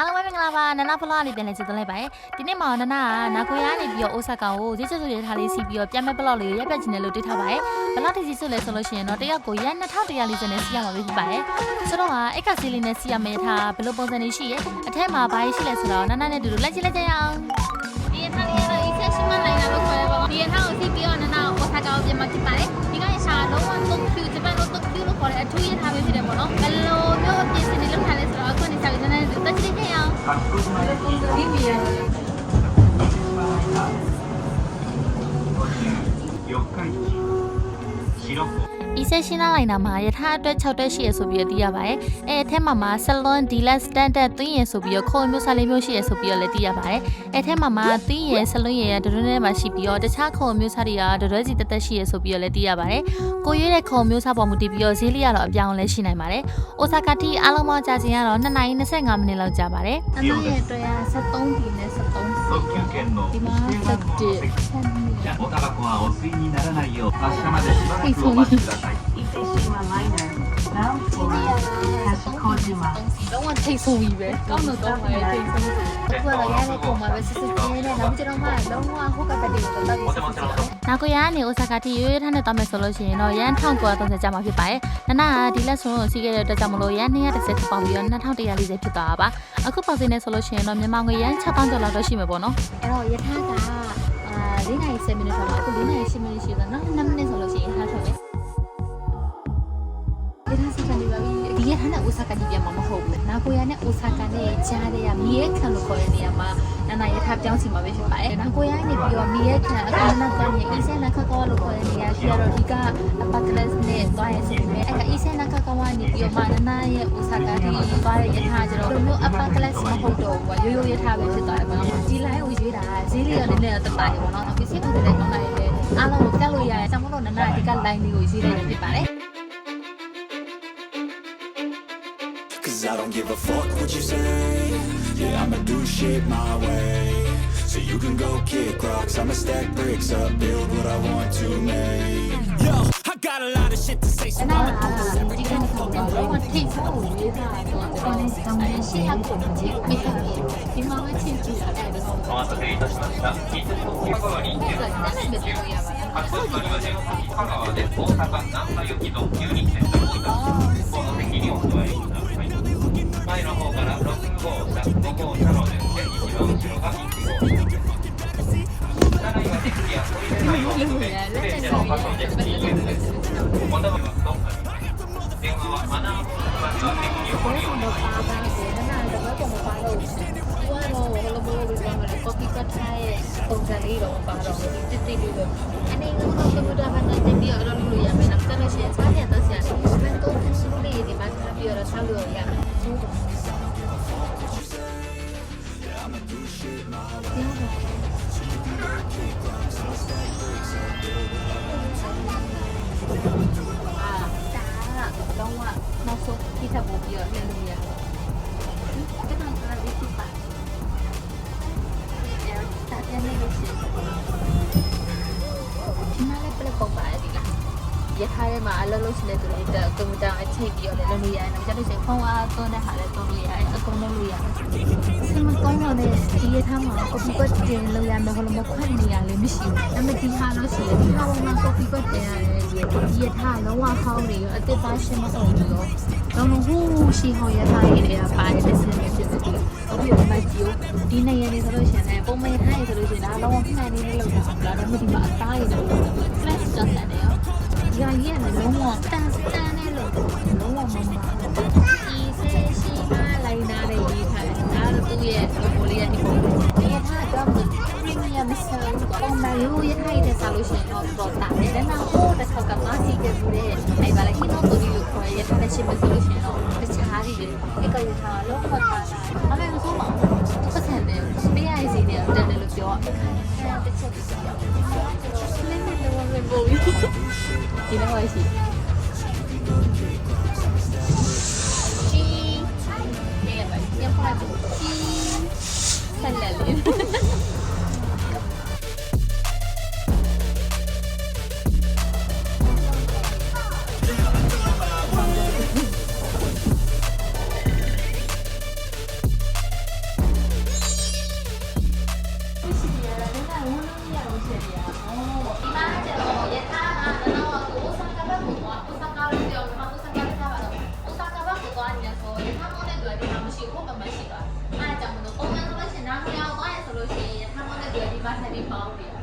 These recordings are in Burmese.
အားလုံးပဲမင်္ဂလာပါနနာဖလာလေးပြန်လည်ကြည့်သွင်းလိုက်ပါရယ်ဒီနေ့မှာနနာကနာကိုယာနေပြီးတော့အိုဆာကာကိုဈေးချွတ်ချွတ်ရထားလေးစီးပြီးတော့ပြန်မဲ့ဘလော့လေးကိုရက်ပြတ်ချင်တယ်လို့တွေးထားပါရယ်ဘလော့တစ်စီစွတ်လဲဆိုလို့ရှိရင်တော့တယောက်ကိုရက်2140နဲ့စီးရမှာပဲဖြစ်ပါရယ်ဆိုတော့ဟာအိတ်ကစီးလေးနဲ့စီးရမယ့်ထားဘယ်လိုပုံစံတွေရှိရယ်အထက်မှာဘာရှိလဲဆိုတော့နနာနဲ့တူတူလက်ကြည့်လိုက်ကြရအောင်ဒီရထားလေးကတော့ E7 မှလိုက်လာလို့ခေါ်တယ်ပေါ့ဒီရထားကိုသိပြီးတော့နနာကိုအိုဆာကာကိုပြန်มาဖြစ်ပါတယ်ဒီကရထားလုံးဝ Tokyo ဂျပန်လို Tokyo လို့ခေါ်တဲ့အထူးရထားပဲဖြစ်တယ်ပေါ့နော်ဘယ်လိုမျိုးအပြင် 四日市。 ဤဆက်ရှင်းလာလိုက်တာမှာယထာအတွက်6တက်ရှိရဆိုပြီးတော့သိရပါတယ်။အဲအထက်မှာမှာ salon deluxe standard သွင်းရဆိုပြီးတော့ခေါ်မျိုးစားလေးမျိုးရှိရဆိုပြီးတော့လည်းသိရပါတယ်။အဲအထက်မှာမှာသွင်းရ salon ရရဒရွန်းထဲမှာရှိပြီးတော့တခြားခေါ်မျိုးစားတွေကဒရွန်းစီတက်တက်ရှိရဆိုပြီးတော့လည်းသိရပါတယ်။ကိုရွေးတဲ့ခေါ်မျိုးစားပေါ်မူတည်ပြီးတော့ဈေးလေးကတော့အပြောင်းလဲရှိနိုင်ပါတယ်။အိုဆာကာတီအားလုံးပေါင်းကြာချိန်ကတော့2နာရီ25မိနစ်လောက်ကြာပါတယ်။အမရဲ့အတွက်ရ73ဒီနဲ့73စီ 特急券の指定番号の席おはお吸いにならないよう発車までしばらくお待ちください伊勢志摩マイナー. က်တယ်ကိုတက်ပြီးစစ်စစ်ချင်းနာကိုယာကနေအိုဆာကာတီရွေးထားနဲ့တောင်းမယ်ဆိုလို့ရှိရင်တော့ရန်1930ကျမှာဖြစ်ပါတယ်။နနာကဒီလက်ဆွန်းကိုစီးခဲ့တဲ့အတွက်ကြောင့်မလို့ရန်230ဖြစ်ပေါင်းပြီးတော့2140ဖြစ်သွားတာပါ။အခုပေါက်စင်းနေဆိုလို့ရှိရင်တော့မြန်မာငွေရန်6000ကျော်လောက်တော့ရှိမှာပေါ့နော်အဲ့တော့ယထာကအာ၄နိုင်7မိနစ်ဆိုတော့အခု၄နိုင်10မိနစ်ရှိတော့နောက်2မိနစ်ဆိုလို့ ပါပြီဒီယထာနဲ့အိုဆာကာတီပြန်မှာမဟုတ်ဘူးနာကိုယာနဲ့အိုဆာကာနဲ့ကြားတဲ့ကမီးရဲခံလို့ခေါ်တဲ့နေရာမှာနာနာယထာပြောင်းစီမှာပဲဖြစ်ပါတယ်နာကိုယာနေပြီးတော့မီးရဲခံအခုနကကနေအီဆန်နခကောလို့ခေါ်တဲ့နေရာရှိရတော့ဒီကပတ်တလက်နဲ့သွားရစီမယ်အဲ့ကအီဆန်နခကောကနေပြီးတော့မနာနာရဲ့အိုဆာကာတီသွားတဲ့ယထာကျတော့ဒီလိုအပတ်ကလက်မဟုတ်တော့ဘူးရိုးရိုးယထာပဲဖြစ်သွားတယ်ပေါ့နော်ဒီ line ကိုရွေးတာဈေးလေးရောနည်းနည်းတော့တက်ပါတယ်ပေါ့နော်ပစ္စည်းတွေလည်းကောင်းလိုက်တယ်အားလုံးကိုကတ်လို့ရတယ်ဆမ်မလို့နာနာဒီက line လေးကိုရွေးလိုက်တာဖြစ်ပါတယ် Cause I don't give a fuck what you say Yeah, I'ma do shit my way So you can go kick rocks I'ma stack bricks up, build what I want to make Yo, I got a lot of shit to say So I'ma do this every day fucking day お待たせいたしました。香川臨県発送になります。香川で大阪南波行きの因为我们要上班，所以那块都要发到。因为喽，我们那边比较偏，比较远，所以喽，我们那边比较偏，比较远。車内は席や取り出ないように不正車の確 ရထားထဲမှာအလုပ်လုပ်ရှင်တဲ့သူတွေတက်ကွန်ပျူတာအချိန်ပြီးတော့လည်းလုပ်လို့ရတယ်။နောက်ကျလို့ရှိရင်ဖုန်းအားသွင်းတဲ့ဟာလည်းသုံးလို့ရတယ်။အကုန်လုံးလို့ရတယ်။စမကောင်းတော့တဲ့ဒီရထားမှာ copy paste တင်လို့ရမယ်ဟိုလိုမခွင့်နေရလည်းမရှိဘူး။ဒါပေမဲ့ဒီဟာလို့ရှိရင်ဒီဟာပေါ်မှာ copy paste တင်ရတယ်ဒီဒီရထားလုံးဝဟောင်းနေရောအစ်စ်သားရှင်းမဟုတ်ဘူးရော။လုံးလုံးဟိုးရှိဟောရထားရည်တွေကပါတယ်လက်စင်းနဲ့ဖြစ်တယ်။ဟုတ်ပြီမမကြီးဒီနေရာနေဆိုလို့ရှိရင်ပုံမှန်ထားရဆိုလို့ရှိရင်ဒါလုံးဝခဏနေနေလောက်တာ။ဒါတော့ဒီမှာအသားရည်တော့ flash တက်တယ်ရော။ ဒီဟာကြီးကလည်းလုံးဝတန်တန်နဲ့လို့လုံးဝမမဒီစေရှိမလိုက်နာတဲ့ရေးထားတယ်ဒါတော့သူ့ရဲ့ logo လေးရဲ့ဒီပုံဒီထားတော့ premium service ပုံမှန်ရိုးရထားရတဲ့စားလို့ရှိရင်တော့တော့တာတယ်ဒါနောက်ဟိုတစ်ခေါက်ကမဆီခဲ့ဘူးတဲ့အဲ့ပါလေဟိနိုတိုဒီလို့ခေါ်ရထားတဲ့ရှင်းမဆိုလို့ရှိရင်တော့တခြားတွေဒီကရထားလုံးခေါ်တာဒါ တယ်တယ်လို့ပြောအဲ့တစ်ချ င်းတဲ့တွေ့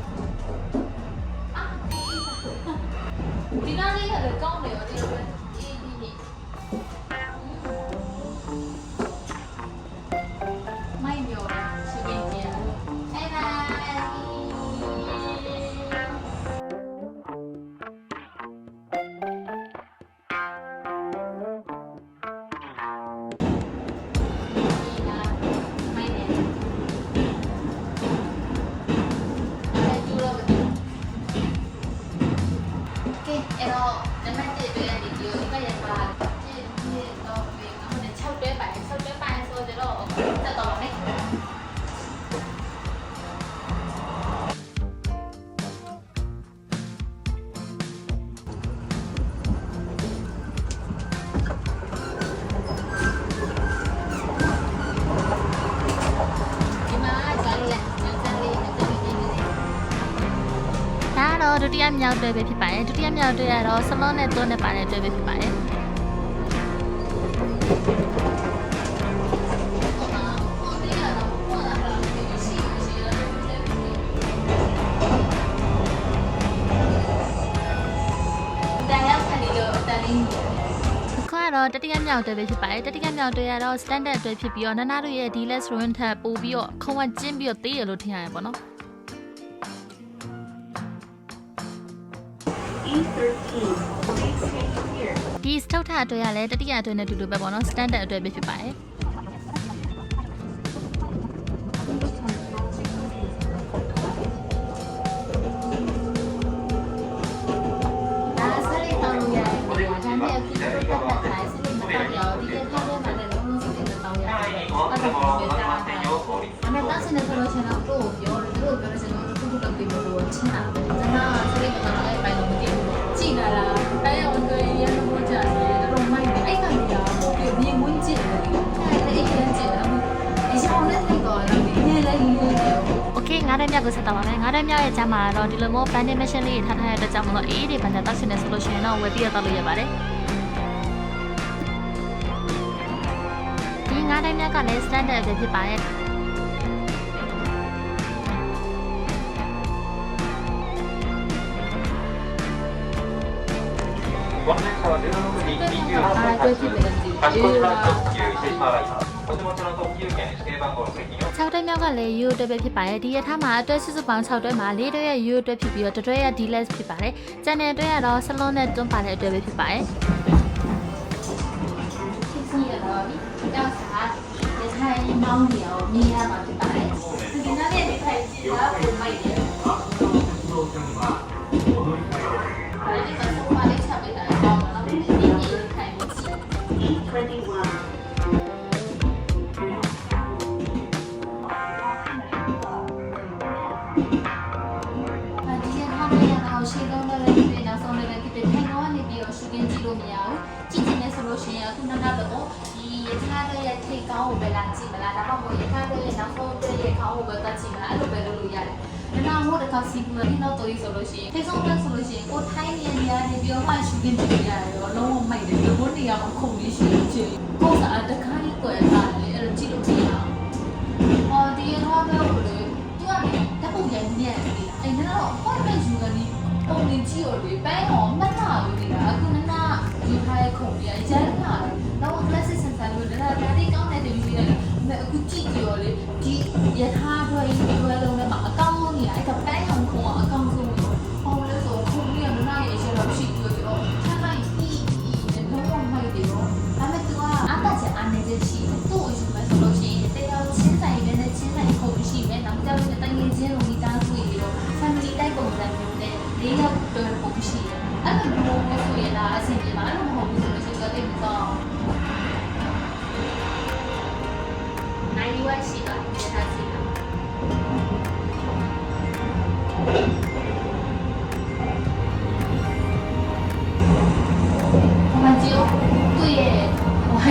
ယမြောက်တွဲပဲဖြစ်ပါတယ်ဒုတိယမြောက်တွဲကတော့ဆလွန်နဲ့သွန်းနဲ့ပါတဲ့တွဲပဲဖြစ်ပါတယ်ဟိုမှာဟိုတေးကတော့ဟိုလာတာရှိရှိရှိတယ်တရားဆန်နေလို့တန်လေးအခုကတော့တတိယမြောက်တွဲပဲဖြစ်ပါတယ်တတိယမြောက်တွဲကတော့ standard တွဲဖြစ်ပြီးတော့နနာတို့ရဲ့ D-less run ထပ်ပို့ပြီးတော့ခုံကကျင်းပြီးတော့သေးရလို့ထင်ရတယ်ပေါ့နော် E13, please change here. ဒီစထုတ်ထအတွဲကလည်းတတိယအတွဲနဲ့အတူတူပဲပေါ့နော် standard အတွဲပဲဖြစ်ပါတယ် ငါးတဲ့မြောက်ကိုဆက်တော့ပါမယ်ငါးတဲ့မြောက်ရဲ့ကျမ်းမှာတော့ဒီလိုမျိုး banding machine လေးထားထားရတဲ့အတွက်ကြောင့်မလို့အေးတွေဘန်တာတောက်ရှင်နေဆိုလို့ရှိရင်တော့ဝယ်ပြီးတော့တောက်လို့ရပါတယ်ဒီငါးတဲ့မြောက်ကလည်း standard ပဲဖြစ်ပါတယ် ご案内車は16時29分あーこれ切ってるんで賢島特急伊勢島ライナーお手持ちの特急券指定番号の席に 6တဲ့မြောက်ကလည်း U အတွက်ပဲဖြစ်ပါတယ်ဒီရထားမှာအတွက်စုစုပေါင်း6တွဲမှာ4တွဲရဲ့ U အတွက်ဖြစ်ပြီးတော့တစ်တွဲရဲ့ D-less ဖြစ်ပါတယ်ကျန်တဲ့တွဲကတော့ salon နဲ့တွန်းပါတဲ့အတွက်ပဲဖြစ်ပါတယ်ဖြစ်စီရတော့ဒီတောက်စားဒီထိုင်မောင်းနေအောင်မြင်ရမှာဖြစ်ပါတယ်ဒီနားနဲ့ဒီထိုင်ကြည့်တာပုံမိုက်တယ်အဲဒီက စပါလေးချက်ပေးတာတော့တော့ဒီဒီထိုင်ကြည့် E21, အဲဒီကထားနေရအောင်ရှင်းလုံးလည်းလည်းဒီနောက်ဆုံးလည်းလည်းဒီထိုင်တော့နေပြီးတော့ရှင်းကြည့်လို့မရဘူးကြည့်ချင်တယ်ဆိုလို့ရှိရင်အခုနောက်တော့ဒီရထားရဲ့ထိတ်ကောင်းကိုပဲလာကြည့်မလားဒါမှမဟုတ်ရထားရဲ့နောက်ဆုံးရဲ့ခေါင်းကိုပဲတက်ကြည့်မလားအဲ့လိုပဲလုပ်လို့ရတယ်။ဒါမှမဟုတ်တစ်ခါစီပူပြီးနောက်တော့ရေးဆိုလို့ရှိရင်ထိတ်ဆုံးတက်ဆိုလို့ရှိရင်ကိုထိုင်းနေနေရာနေပြီးတော့မှရှူတင်ကြည့်ရတယ်တော့လုံးဝမိုက်တယ်ဒီဘုန်းနေရာမှာခုန်ပြီးရှူချင်ကိုယ်စားတခါကြီးကွယ်လာတယ်အဲ့လိုကြည့်လို့ကြည့်ရအောင်။ဟောဒီရောပဲလို့လေ သူကလေတက်ပုံရိုက်ညံ့နေလားအဲ့တော့ဟောတဲ့ယူကနီပုံနေကြည့်ရလေပန်းအောင်မှတ်တာလို့နေတာအခုနကယူထားရဲ့ခုန်ပြရမ်းလာတယ်တော့ classic ဆန်ဆန်လို့ဒါဒါဒီကောင်းတဲ့တူပြီးတယ်အခုကြည့်ကြည့်ရလေဒီရထားတွေဒီလိုလုံးနဲ့မှာအကောင်းဆုံးနေတာအဲ့ဒါပန်း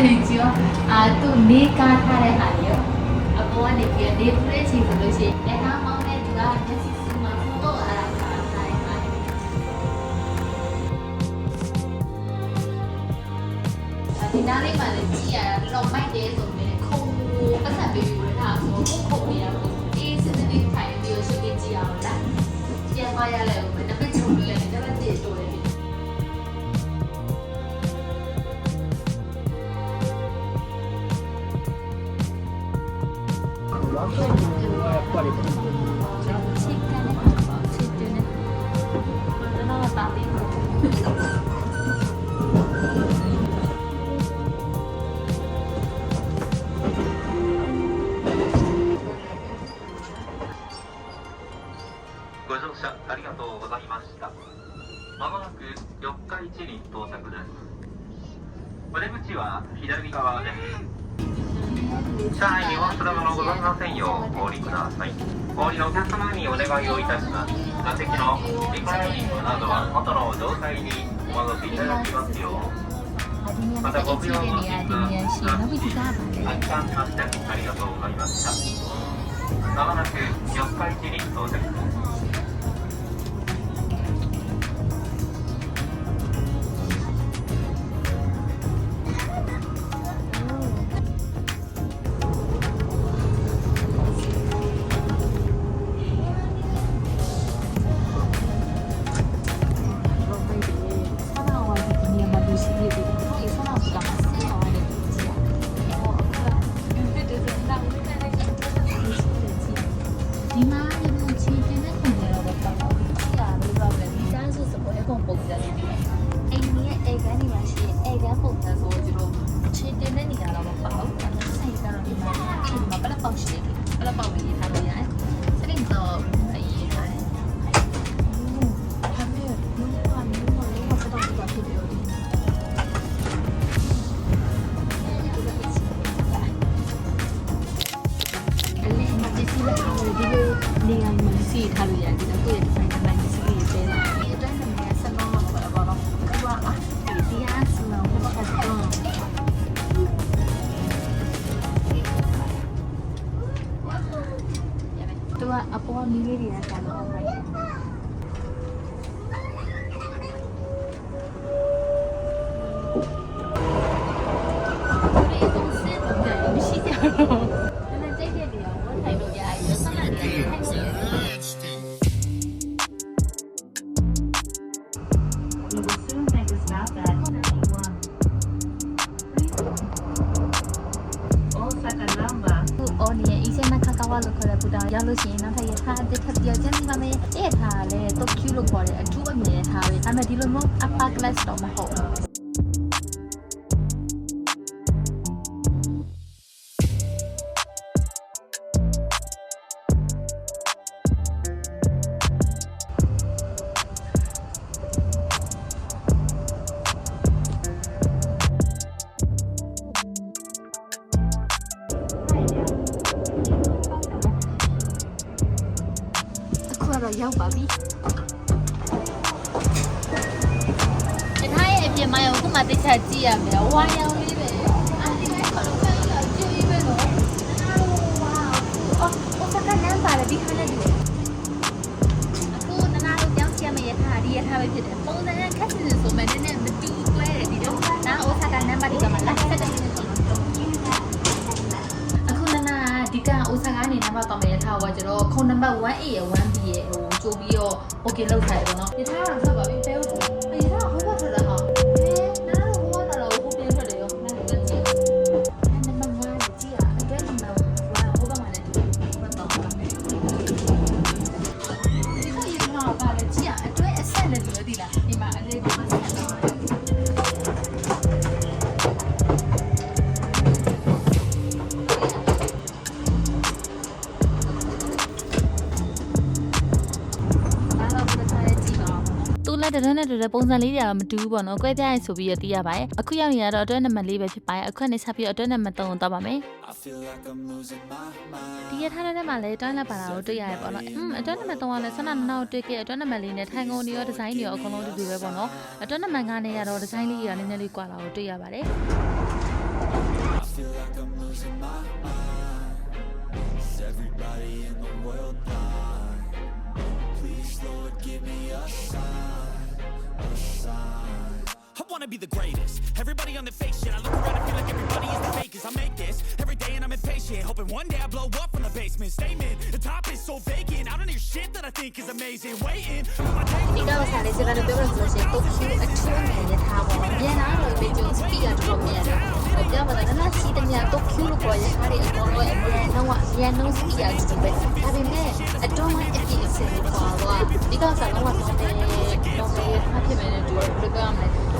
နေကြရောအာသူနေကားထားတဲ့ဟာရောအပေါ်ကနေပြီးနေပြည့်ချင်လို့ရှိရင်လက်နာမောင်းတဲ့သူကမျက်စိစူမှာဖုန်းတော့အားရတာဆိုင်ပါဒီနားလေးမှလည်းကြည့်ရတာတော့မိုက်တယ်ဆိုပေမဲ့ခုံကိုပတ်သက်ပြီးဝင်တာဆိုခုံနေတာပေါ့အေးစစ်စစ်ထိုင်ပြီးရွှေကြည့်ရအောင်လားပြန်သွားရလဲ ご発艦発車ありがとうございました。まもなく四日市に到着です သူကအပေါ်မီးလေးတွေကဆန်တော့ပဲ ပါပြီ။ဒီထားရဲ့အပြင်မှာရောအခုမှတိတ်ချကြည့်ရမယ်။ဝါရောင်လေးပဲ။အဲဒီမဲ့ခလုံးလေးကကြည့်ပဲနော်။ဝါအော်ဟိုစကနန်းပါလေဒီခါနဲ့ဒီအခုနနာတို့ကြောင်းစီရမယ့်ရထားဒီရထားပဲဖြစ်တယ်။ပုံစံနဲ့ခက်စစ်စစ်ဆိုမဲ့နည်းနည်းမတူတွဲတယ်ဒီတော့။ဒါအိုဆာကနန်းပါဒီကမှလာဆက်တယ်ဆိုတော့အခုနနာဒီကအိုဆာကနေနံပါတ်တော့မယ့်ရထားကကျတော့ခုံနံပါတ် 1A ရဲ့ 1B ရဲ့ဟို ကြိုပြီးတော့ okay လောက်ထားတယ်ပေါ့နော်။ရထားတော့ဆက်ပါပြီ။ တရနဲ့တရပုံစံလေးတွေကတော့မတူဘူးပေါ့နော်။ကွဲပြားရင်ဆိုပြီးတော့သိရပါတယ်။အခုရောက်နေရတော့အတွဲနံပါတ်၄ပဲဖြစ်ပါတယ်။အခုကနေဆက်ပြီးတော့အတွဲနံပါတ်3ကိုတော့ပါမယ် I feel like I'm losing my mind. ဒီရထားတဲ့ထဲမှာလည်းတွန်းလက်ပါတာကိုတွေ့ရတယ်ပေါ့နော်။อืมအတွဲနံပါတ်3ကလည်းဆန္ဒနောက်တွေ့ခဲ့အတွဲနံပါတ်၄နဲ့ထိုင်ကုန်တွေရောဒီဇိုင်းတွေရောအကုန်လုံးတူတူပဲပေါ့နော်။အတွဲနံပါတ်5နဲ့ကတော့ဒီဇိုင်းလေးတွေကနည်းနည်းလေးကွာလာကိုတွေ့ရပါတယ် I feel like I'm losing my mind. Is everybody in the world blind? Please, Lord, give me a sign, sign. wanna be the greatest. Everybody on the fake shit. I look around and feel like everybody is the fakest. I make this every day and I'm impatient. Hoping one day I blow up from the basement. Statement, the top is so vacant. I don't hear shit that I think is amazing. Waiting for my take. ဒီကောင်စားလေးကျွန်တော်တို့ပြောလို့ဆိုလို့ရှိရင်တုတ်ကျူအထူးနဲ့ရထားပေါ့မြန်လာတော့ဒီကျုံစပီကတော်တော်မြန်တယ်ပြောပါတော့နားစီတမြတုတ်ကျူလို့ပြောရထား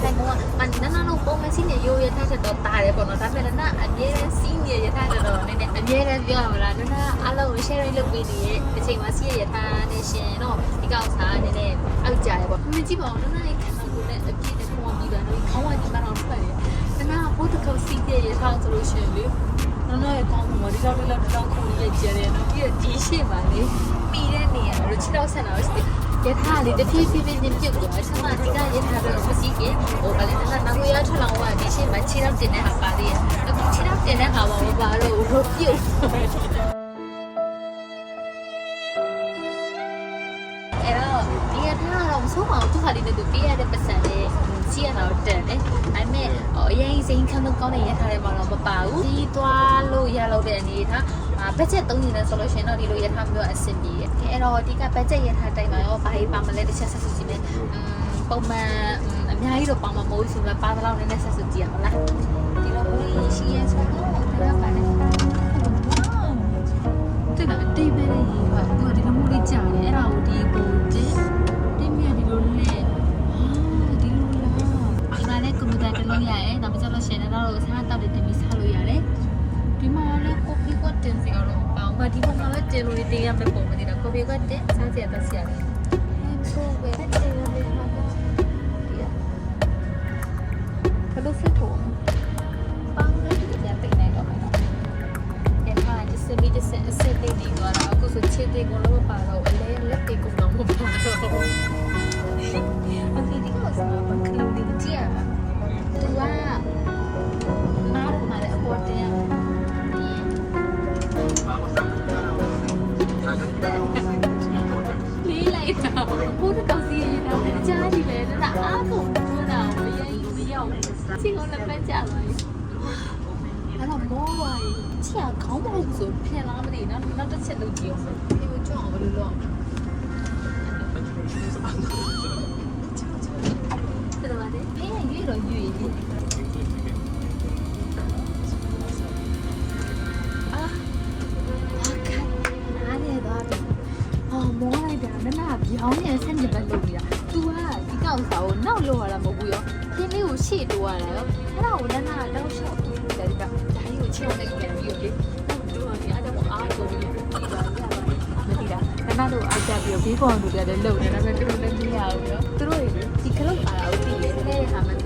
တဲ့အပေါ်တော့အမြန်တော့အမြန်တော့စပီကတူပဲဒါပေမဲ့အတော်မှအပြည့်အစုံပေါ့ကွာဒီကောင်စားတော့တော့တယ်တော့တယ်အဖြစ်မယ်နဲ့တူတယ်ဘယ်လိုပြောရမလဲတိုင်ကမန်နာနာလို့ပုံမစီနေရိုးရထားချက်တော့တားတယ်ပေါ့နော်ဒါပေမဲ့နာအမြဲတမ်းစီးနေရထားတယ်တော့နည်းနည်းအမြဲတမ်းပြောရမလားနာအားလုံး share လုပ်ပေးနေတဲ့အချိန်မှာစီးရထားနေရှင်တော့ဒီကောင်စားနည်းနည်းအောက်ကြရပေါ့မကြည့်ပါဘူးနာနာခန္ဓာကိုယ်နဲ့အပြည့်နဲ့ပုံပြီးတာတော့ခေါင်းဝညီမတော်ထွက်တယ်နာဘုဒ္ဓကောစီးတဲ့ရထားဆိုလို့ရှင်လေနာနာရဲ့ကောင်းမှုဒီလောက်လေးလောက်တော့ခုလေးကျတယ်နော်ပြီးတော့ဒီရှိပါလေပြီးတဲ့နေရာတို့ချစ်တော့ဆက်တော့ရှိ ရထားလေးတဖြည်းဖြည်းဖြည်းချင်းပြုတ်သွားဆမဒီကရထားတော့မစီးခင်ဟိုကလည်းနာနာကိုရထွက်လောင်ကဒီရှိမှခြေတော့တင်တဲ့ဟာပါသေးတယ်အခုခြေတော့တင်တဲ့ဟာပါဘာလို့ဟိုပြုတ်အဲ့တော့ဒီရထားတော့မဆုံးပါဘူးသူဟာလေးနဲ့သူပေးရတဲ့ပတ်စံလေးစီးရတော့တန်တယ်ဒါပေမဲ့အရင်စိန်ခံတော့ကောင်းတဲ့ရထားတွေမှာတော့မပါဘူးဒီသွားလို့ရလို့တဲ့အနေထား ဘတ်ဂျက်သုံးနေတယ်ဆိုလို့ရှိရင်တော့ဒီလိုရထားမျိုးအဆင်ပြေတယ်အဲ့တော့ဒီကဘတ်ဂျက်ရထားတိုင်းမှာရောဘာကြီးပါမလဲတစ်ချက်ဆက်စုကြည့်မယ်ပုံမှန်အများကြီးတော့ပေါမှာမဟုတ်ဘူးဆိုတော့ပါသလောက်နည်းနည်းဆက်စုကြည့်ရမလားဒီလိုမျိုးရှိရဲဆိုတော့ဒါပါလေတဲ့ကတိတ်ပဲလေဟာသူကဒီလိုမျိုးလေးကြာတယ်အဲ့ဒါကိုဒီကိုတင်းတင်းမြဒီလိုလဲဟာဒီလိုလားဒီမှာလည်းကွန်ပျူတာတက်လို့ရတယ်ဒါမှမဟုတ်လို့ရှိရင်တော့အစားတောက်တွေတင်ပြီးစားလို့ရတယ်ဒီမှာလည်း coffee က တင်စီအောင်ပေါင်းမဒီမှာလည်းတင်လို့တင်ရမယ်ပုံမနေတာ coffee ကတင်စားစီရတော့စီရတယ်ဆိုပဲတင်လို့ရမှာဘယ်လိုဖြစ်ဖို့ပေါင်းလို့ပြန်တင်နေတော့မယ်နော်အဲ့မှာဒီစမီဒီစအစစ်လေးဒီကတော့အခုဆိုချစ်တဲ့ကိုလို့ပါတော့အလဲလက်တေကိုတော့မပါတော့အခုဒီကောစမပကလုံးဒီကြည့်ရသူက ဘူးစီကိုလည်းပဲကြားပါလေအဲ့တော့မောဝါရီချီခေါင်းမဟုတ်ဆိုဖြစ်လားမသိနော်နောက်တစ်ချက်လုပ်ကြည့်အောင်ဒီကိုကြောက်အောင်ဘယ်လိုလုပ် ရှေ့တိုးရတာရောအဲ့ဒါကိုနနာတောက်လျှောက်ပြီးတယ်ဒီကဒါကြီးကိုချောင်းနေပြန်ပြီးတော့လေတို့ကလည်းအဲ့ဒါကိုအားကိုပြီးပြီးတော့ရပါတယ်မသိတာနနာတို့အားကြပြီးဘေးကောင်တို့လည်းလုံနေတယ်ဒါပေမဲ့သူတို့လည်းမရဘူးရောသူတို့ဒီခလုတ်ပါတာကိုသိတယ်တဲ့ဟာမှ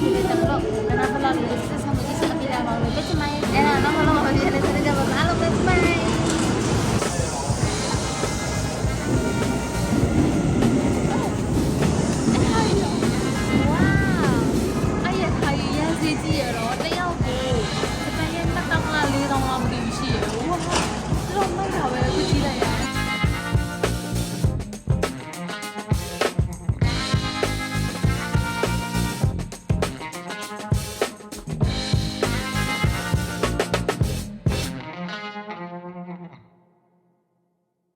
video तक को बनाकर लाओ इससे समझ इस अपील आवाज़ में बच्चे माये